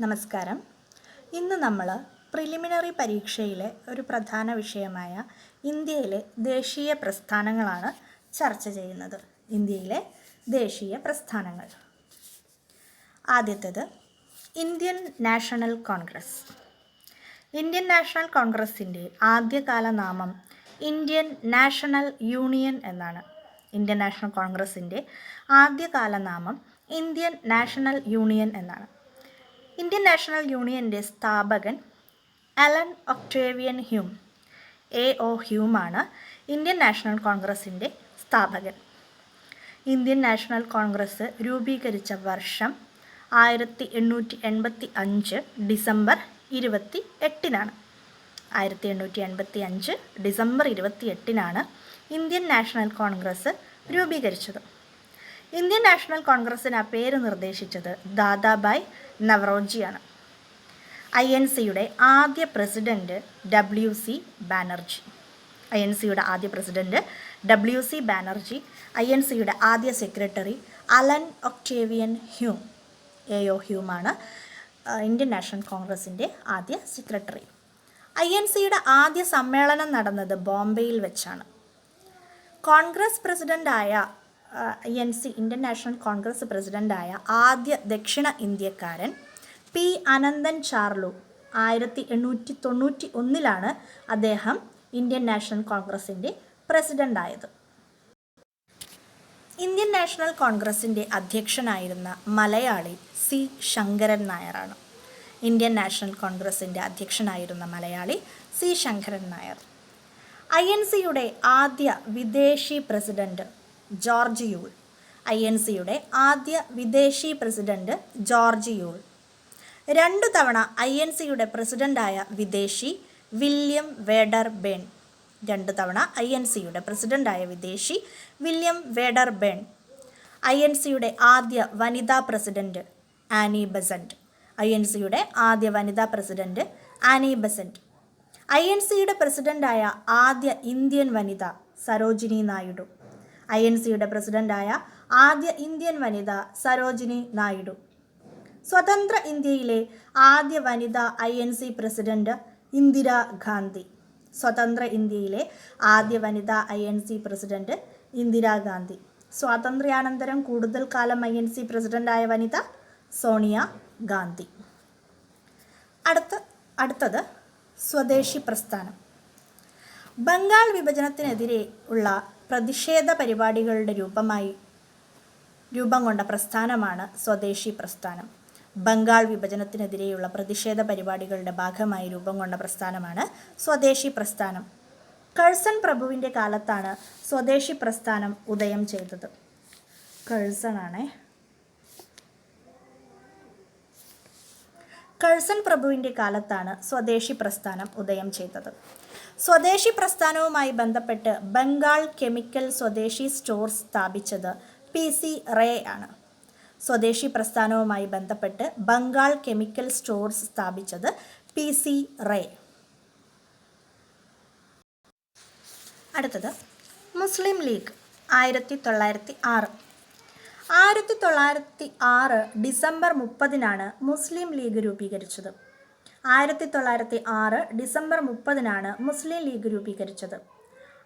നമസ്കാരം. ഇന്ന് നമ്മൾ പ്രിലിമിനറി പരീക്ഷയിലെ ഒരു പ്രധാന വിഷയമായ ഇന്ത്യയിലെ ദേശീയ പ്രസ്ഥാനങ്ങളാണ് ചർച്ച ചെയ്യുന്നത്. ഇന്ത്യയിലെ ദേശീയ പ്രസ്ഥാനങ്ങൾ. ആദ്യത്തേത് Indian National Congress. Indian National കോൺഗ്രസിന്റെ ആദ്യകാല നാമം ഇന്ത്യൻ നാഷണൽ യൂണിയൻ എന്നാണ്. ഇന്ത്യൻ നാഷണൽ കോൺഗ്രസിന്റെ ആദ്യകാല നാമം ഇന്ത്യൻ നാഷണൽ യൂണിയൻ എന്നാണ്. ഇന്ത്യൻ നാഷണൽ യൂണിയന്റെ സ്ഥാപകൻ Allan Octavian Hume A O ഹ്യൂമാണ് Indian National കോൺഗ്രസിന്റെ സ്ഥാപകൻ. ഇന്ത്യൻ നാഷണൽ കോൺഗ്രസ് രൂപീകരിച്ച വർഷം ആയിരത്തി എണ്ണൂറ്റി എൺപത്തി അഞ്ച് ഡിസംബർ ഇരുപത്തി എട്ടിനാണ്. ആയിരത്തി എണ്ണൂറ്റി എൺപത്തി അഞ്ച് ഡിസംബർ ഇരുപത്തി എട്ടിനാണ് ഇന്ത്യൻ നാഷണൽ കോൺഗ്രസ് രൂപീകരിച്ചത്. ഇന്ത്യൻ നാഷണൽ കോൺഗ്രസ്സിന് ആ പേര് നിർദ്ദേശിച്ചത് ദാദാബായ് നവറോജിയാണ്. ഐ എൻ സിയുടെ ആദ്യ president W C Banerjee. I N സിയുടെ ആദ്യ president W C Banerjee I N സിയുടെ ആദ്യ secretary Allan Octavian Hume A O ഹ്യൂമാണ് Indian National കോൺഗ്രസിന്റെ ആദ്യ സെക്രട്ടറി. ഐ എൻ സിയുടെ ആദ്യ സമ്മേളനം നടന്നത് ബോംബെയിൽ വെച്ചാണ്. കോൺഗ്രസ് പ്രസിഡന്റായ N C Indian National Congress പ്രസിഡന്റായ ആദ്യ ദക്ഷിണ ഇന്ത്യക്കാരൻ പി അനന്തൻ ചാർലു ആയിരത്തി എണ്ണൂറ്റി തൊണ്ണൂറ്റി ഒന്നിലാണ് അദ്ദേഹം ഇന്ത്യൻ നാഷണൽ കോൺഗ്രസിന്റെ പ്രസിഡന്റായത് ഇന്ത്യൻ നാഷണൽ കോൺഗ്രസിന്റെ അധ്യക്ഷനായിരുന്ന മലയാളി സി ശങ്കരൻ നായരാണ്. ഇന്ത്യൻ നാഷണൽ കോൺഗ്രസിന്റെ അധ്യക്ഷനായിരുന്ന Malayali C Sankaran Nair. I N സിയുടെ ആദ്യ വിദേശി president George Yule I N സിയുടെ ആദ്യ വിദേശി പ്രസിഡന്റ് ജോർജ് യൂൾ രണ്ടു തവണ ഐ എൻ സിയുടെ പ്രസിഡന്റായ വിദേശി വില്യം വേഡർ ബേൺ. രണ്ടു തവണ ഐ എൻ സിയുടെ പ്രസിഡന്റായ വിദേശി William Wedderburn. I N സിയുടെ ആദ്യ വനിതാ president Annie Besant. I N സിയുടെ ആദ്യ വനിതാ president Annie Besant. I N സിയുടെ പ്രസിഡന്റായ ആദ്യ ഇന്ത്യൻ വനിത സരോജിനി നായിഡു. ഐ എൻ സിയുടെ പ്രസിഡന്റായ ആദ്യ ഇന്ത്യൻ വനിത സരോജിനി നായിഡു. സ്വതന്ത്ര ഇന്ത്യയിലെ ആദ്യ വനിത I N C president Indira Gandhi. സ്വതന്ത്ര ഇന്ത്യയിലെ ആദ്യ വനിത I N C president Indira Gandhi സ്വാതന്ത്ര്യാനന്തരം കൂടുതൽ കാലം ഐ എൻ സി പ്രസിഡന്റായ വനിത സോണിയ ഗാന്ധി. അടുത്ത അടുത്തത് സ്വദേശി പ്രസ്ഥാനം. ബംഗാൾ വിഭജനത്തിനെതിരെ ഉള്ള പ്രതിഷേധ പരിപാടികളുടെ രൂപമായി രൂപം കൊണ്ട പ്രസ്ഥാനമാണ് സ്വദേശി പ്രസ്ഥാനം. ബംഗാൾ വിഭജനത്തിനെതിരെയുള്ള പ്രതിഷേധ പരിപാടികളുടെ ഭാഗമായി രൂപം കൊണ്ട പ്രസ്ഥാനമാണ് സ്വദേശി പ്രസ്ഥാനം. കഴ്സൺ പ്രഭുവിന്റെ കാലത്താണ് സ്വദേശി പ്രസ്ഥാനം ഉദയം ചെയ്തത്. കഴ്സൺ ആണേ കഴ്സൺ പ്രഭുവിന്റെ കാലത്താണ് സ്വദേശി പ്രസ്ഥാനം ഉദയം ചെയ്തത്. സ്വദേശി പ്രസ്ഥാനവുമായി ബന്ധപ്പെട്ട് ബംഗാൾ കെമിക്കൽ സ്വദേശി സ്റ്റോർ സ്ഥാപിച്ചത് പി സി റേ ആണ്. സ്വദേശി പ്രസ്ഥാനവുമായി ബന്ധപ്പെട്ട് ബംഗാൾ കെമിക്കൽ സ്റ്റോർ സ്ഥാപിച്ചത് പി സി റേ. അടുത്തത് മുസ്ലിം ലീഗ് ആയിരത്തി തൊള്ളായിരത്തി ആറ്. ആയിരത്തി തൊള്ളായിരത്തി ആറ് ഡിസംബർ മുപ്പതിനാണ് മുസ്ലിം ലീഗ് രൂപീകരിച്ചത്. ആയിരത്തി തൊള്ളായിരത്തി ആറ് ഡിസംബർ മുപ്പതിനാണ് മുസ്ലിം ലീഗ് രൂപീകരിച്ചത്.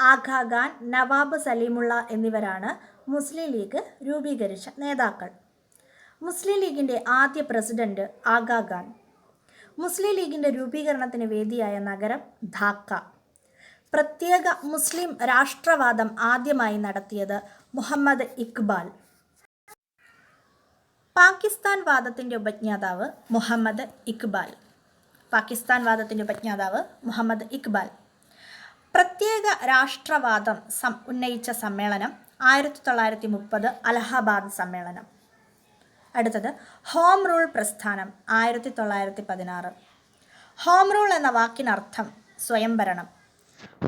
ആഖാ ഖാൻ നവാബ് സലീമുള്ള എന്നിവരാണ് മുസ്ലിം ലീഗ് രൂപീകരിച്ച നേതാക്കൾ. മുസ്ലിം ലീഗിന്റെ ആദ്യ പ്രസിഡന്റ് ആഖാ ഖാൻ. മുസ്ലിം ലീഗിന്റെ രൂപീകരണത്തിന് വേദിയായ നഗരം ധാക്ക. പ്രത്യേക മുസ്ലിം രാഷ്ട്രവാദം ആദ്യമായി നടത്തിയത് മുഹമ്മദ് ഇക്ബാൽ. പാകിസ്ഥാൻ വാദത്തിന്റെ ഉപജ്ഞാതാവ് മുഹമ്മദ് ഇക്ബാൽ. പാകിസ്ഥാൻ വാദത്തിന്റെ ഉപജ്ഞാതാവ് മുഹമ്മദ് ഇക്ബാൽ. പ്രത്യേക രാഷ്ട്രവാദം സം ഉന്നയിച്ച സമ്മേളനം ആയിരത്തി തൊള്ളായിരത്തി മുപ്പത് അലഹബാദ് സമ്മേളനം. അടുത്തത് ഹോം റൂൾ പ്രസ്ഥാനം ആയിരത്തി തൊള്ളായിരത്തി പതിനാറ് ഹോം റൂൾ എന്ന വാക്കിനർത്ഥം സ്വയംഭരണം.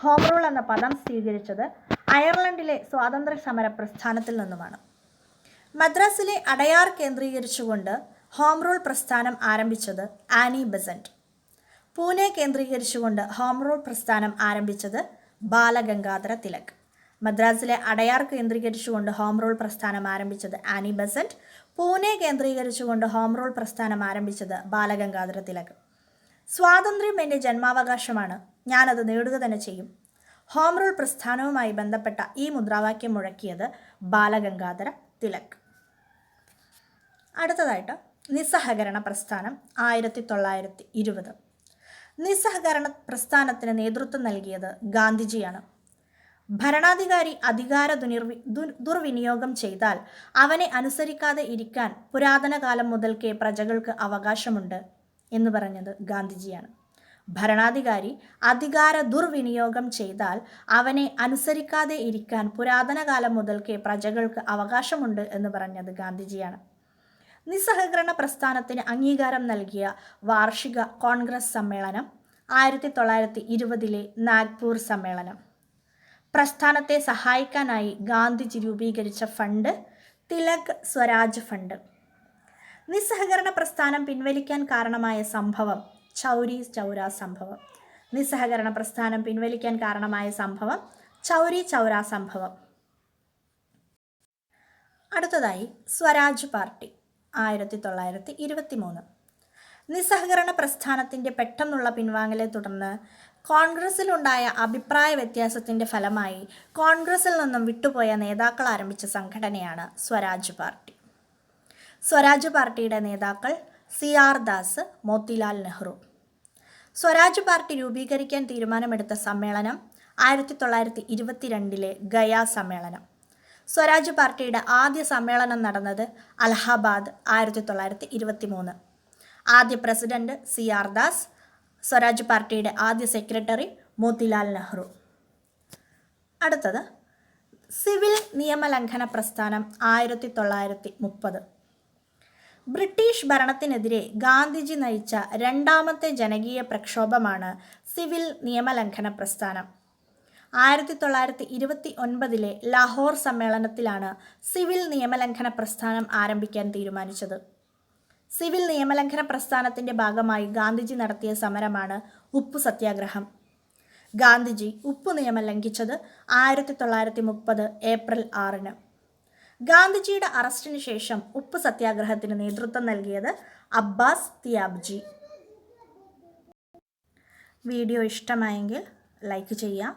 ഹോം റൂൾ എന്ന പദം സ്വീകരിച്ചത് അയർലൻഡിലെ സ്വാതന്ത്ര്യ സമര പ്രസ്ഥാനത്തിൽ നിന്നുമാണ്. മദ്രാസിലെ അടയാർ കേന്ദ്രീകരിച്ചുകൊണ്ട് ഹോം റൂൾ പ്രസ്ഥാനം ആരംഭിച്ചത് ആനി ബസന്റ്. പൂനെ കേന്ദ്രീകരിച്ചുകൊണ്ട് ഹോം റൂൾ പ്രസ്ഥാനം ആരംഭിച്ചത് ബാലഗംഗാധര തിലക്. മദ്രാസിലെ അടയാർ കേന്ദ്രീകരിച്ചുകൊണ്ട് ഹോം റൂൾ പ്രസ്ഥാനം ആരംഭിച്ചത് ആനി ബസന്റ്. പൂനെ കേന്ദ്രീകരിച്ചുകൊണ്ട് ഹോം റൂൾ പ്രസ്ഥാനം ആരംഭിച്ചത് ബാലഗംഗാധര തിലക്. സ്വാതന്ത്ര്യം എന്റെ ജന്മാവകാശമാണ്. ഞാനത് നേടുക തന്നെ ചെയ്യും. ഹോം റൂൾ പ്രസ്ഥാനവുമായി ബന്ധപ്പെട്ട ഈ മുദ്രാവാക്യം മുഴക്കിയത് ബാലഗംഗാധര തിലക്. അടുത്തതായിട്ട് നിസ്സഹകരണ പ്രസ്ഥാനം ആയിരത്തി തൊള്ളായിരത്തി ഇരുപത്. നിസ്സഹകരണ പ്രസ്ഥാനത്തിന് നേതൃത്വം നൽകിയത് ഗാന്ധിജിയാണ്. ഭരണാധികാരി അധികാര ദുനിർവി ദുർവിനിയോഗം ചെയ്താൽ അവനെ അനുസരിക്കാതെ ഇരിക്കാൻ പുരാതന കാലം മുതൽക്കേ പ്രജകൾക്ക് അവകാശമുണ്ട് എന്ന് പറഞ്ഞത് ഗാന്ധിജിയാണ്. ഭരണാധികാരി അധികാര ദുർവിനിയോഗം ചെയ്താൽ അവനെ അനുസരിക്കാതെ ഇരിക്കാൻ പുരാതന കാലം മുതൽക്കേ പ്രജകൾക്ക് അവകാശമുണ്ട് എന്ന് പറഞ്ഞത് ഗാന്ധിജിയാണ്. നിസ്സഹകരണ പ്രസ്ഥാനത്തിന് അംഗീകാരം നൽകിയ വാർഷിക കോൺഗ്രസ് സമ്മേളനം ആയിരത്തി തൊള്ളായിരത്തി ഇരുപതിലെ നാഗ്പൂർ സമ്മേളനം. പ്രസ്ഥാനത്തെ സഹായിക്കാനായി ഗാന്ധിജി രൂപീകരിച്ച ഫണ്ട് തിലക് സ്വരാജ് ഫണ്ട്. നിസ്സഹകരണ പ്രസ്ഥാനം പിൻവലിക്കാൻ കാരണമായ സംഭവം ചൗരി ചൗര സംഭവം. നിസ്സഹകരണ പ്രസ്ഥാനം പിൻവലിക്കാൻ കാരണമായ സംഭവം ചൗരി ചൗര സംഭവം. അടുത്തതായി സ്വരാജ് പാർട്ടി. ആയിരത്തി തൊള്ളായിരത്തി ഇരുപത്തി മൂന്ന് നിസ്സഹകരണ പ്രസ്ഥാനത്തിന്റെ പെട്ടെന്നുള്ള പിൻവാങ്ങലെ തുടർന്ന് കോൺഗ്രസിലുണ്ടായ അഭിപ്രായ വ്യത്യാസത്തിന്റെ ഫലമായി കോൺഗ്രസിൽ നിന്നും വിട്ടുപോയ നേതാക്കൾ ആരംഭിച്ച സംഘടനയാണ് സ്വരാജ് പാർട്ടി. സ്വരാജ് പാർട്ടിയുടെ നേതാക്കൾ C R Das Motilal Nehru. Swaraj party രൂപീകരിക്കാൻ തീരുമാനമെടുത്ത സമ്മേളനം ആയിരത്തി തൊള്ളായിരത്തി ഇരുപത്തിരണ്ടിലെ ഗയ സമ്മേളനം. സ്വരാജ് പാർട്ടിയുടെ ആദ്യ സമ്മേളനം നടന്നത് അലഹാബാദ് ആയിരത്തി തൊള്ളായിരത്തി ഇരുപത്തി മൂന്ന് ആദ്യ president C R Das Swaraj പാർട്ടിയുടെ ആദ്യ സെക്രട്ടറി മോത്തിലാൽ നെഹ്റു. അടുത്തത് സിവിൽ നിയമലംഘന പ്രസ്ഥാനം ആയിരത്തി തൊള്ളായിരത്തി മുപ്പത് ബ്രിട്ടീഷ് ഭരണത്തിനെതിരെ ഗാന്ധിജി നയിച്ച രണ്ടാമത്തെ ജനകീയ പ്രക്ഷോഭമാണ് സിവിൽ നിയമലംഘന പ്രസ്ഥാനം. ആയിരത്തി തൊള്ളായിരത്തി ഇരുപത്തി ഒൻപതിലെ ലാഹോർ സമ്മേളനത്തിലാണ് സിവിൽ നിയമലംഘന പ്രസ്ഥാനം ആരംഭിക്കാൻ തീരുമാനിച്ചത്. സിവിൽ നിയമലംഘന പ്രസ്ഥാനത്തിന്റെ ഭാഗമായി ഗാന്ധിജി നടത്തിയ സമരമാണ് ഉപ്പു സത്യാഗ്രഹം. ഗാന്ധിജി ഉപ്പു നിയമം ലംഘിച്ചത് ആയിരത്തി തൊള്ളായിരത്തി മുപ്പത് ഏപ്രിൽ ആറിന്. ഗാന്ധിജിയുടെ അറസ്റ്റിന് ശേഷം ഉപ്പ് സത്യാഗ്രഹത്തിന് നേതൃത്വം നൽകിയത് അബ്ബാസ് തിയാബ്ജി. വീഡിയോ ഇഷ്ടമായെങ്കിൽ ലൈക്ക് ചെയ്യുക